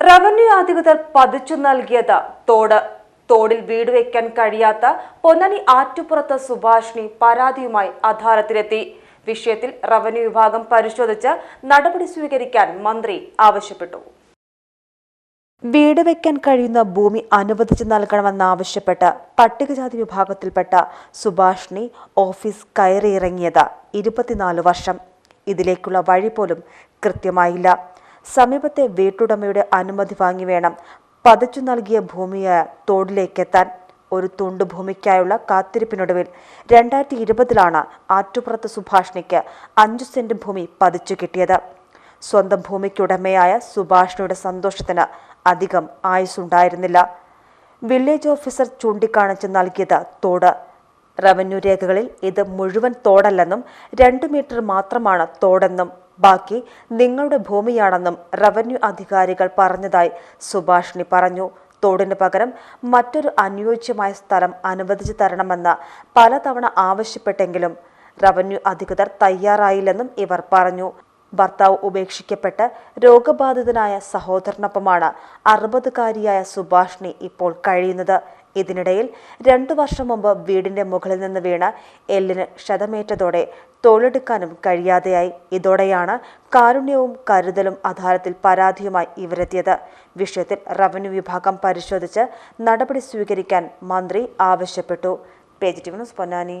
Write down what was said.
Revenue അധികൃതർ പതിച്ചു നൽകിയത് തോട്. തോടിൽ വീട് വെക്കാൻ കഴിയാത്ത പൊന്നണി ആറ്റുപുറത്ത് സുഭാഷിണി പരാതിയുമായി അദാലത്തിലെത്തി വിഷയത്തിൽ റവന്യൂ വിഭാഗം പരിശോധിച്ച് നടപടി സ്വീകരിക്കാൻ മന്ത്രി ആവശ്യപ്പെട്ടു. വീട് വെക്കാൻ കഴിയുന്ന ഭൂമി അനുവദിച്ചു നൽകണമെന്നാവശ്യപ്പെട്ട് പട്ടികജാതി വിഭാഗത്തിൽപ്പെട്ട സുഭാഷിണി ഓഫീസ് കയറിയിറങ്ങിയത് ഇരുപത്തിനാല് വർഷം. ഇതിലേക്കുള്ള വഴി പോലും കൃത്യമായില്ല. സമീപത്തെ വീട്ടുടമയുടെ അനുമതി വാങ്ങി വേണം. പതിച്ചു നൽകിയ ഭൂമിയായ തോടിലേക്കെത്താൻ. ഒരു തുണ്ട് ഭൂമിക്കായുള്ള കാത്തിരിപ്പിനൊടുവിൽ രണ്ടായിരത്തി ഇരുപതിലാണ് ആറ്റുപുറത്ത് സുഭാഷിണിക്ക് അഞ്ചു സെന്റ് ഭൂമി പതിച്ചു കിട്ടിയത്. സ്വന്തം ഭൂമിക്കുടമയായ സുഭാഷിണിയുടെ സന്തോഷത്തിന് അധികം ആയുസ്സുണ്ടായിരുന്നില്ല. വില്ലേജ് ഓഫീസർ ചൂണ്ടിക്കാണിച്ച് നൽകിയത് തോട്. റവന്യൂ രേഖകളിൽ ഇത് മുഴുവൻ തോടല്ലെന്നും രണ്ടു മീറ്റർ മാത്രമാണ് തോടെന്നും ബാക്കി നിങ്ങളുടെ ഭൂമിയാണെന്നും റവന്യൂ അധികാരികൾ പറഞ്ഞതായി സുഭാഷിണി പറഞ്ഞു. തോടിന് പകരം മറ്റൊരു അനുയോജ്യമായ സ്ഥലം അനുവദിച്ചു തരണമെന്ന് പലതവണ ആവശ്യപ്പെട്ടെങ്കിലും റവന്യൂ അധികൃതർ തയ്യാറായില്ലെന്നും ഇവർ പറഞ്ഞു. ഭർത്താവ് ഉപേക്ഷിക്കപ്പെട്ട് രോഗബാധിതനായ സഹോദരനൊപ്പമാണ് അറുപതുകാരിയായ സുഭാഷിണി ഇപ്പോൾ കഴിയുന്നത്. ഇതിനിടയിൽ രണ്ടു വർഷം മുമ്പ് വീടിന്റെ മുകളിൽ നിന്ന് വീണ എല്ലിന് ക്ഷതമേറ്റതോടെ തൊഴിലെടുക്കാനും കഴിയാതെയായി. ഇതോടെയാണ് കാരുണ്യവും കരുതലും അധാരത്തിൽ പരാതിയുമായി ഇവരെത്തിയത്. വിഷയത്തിൽ റവന്യൂ വിഭാഗം പരിശോധിച്ച് നടപടി സ്വീകരിക്കാൻ മന്ത്രി ആവശ്യപ്പെട്ടു. പൊന്നാനി.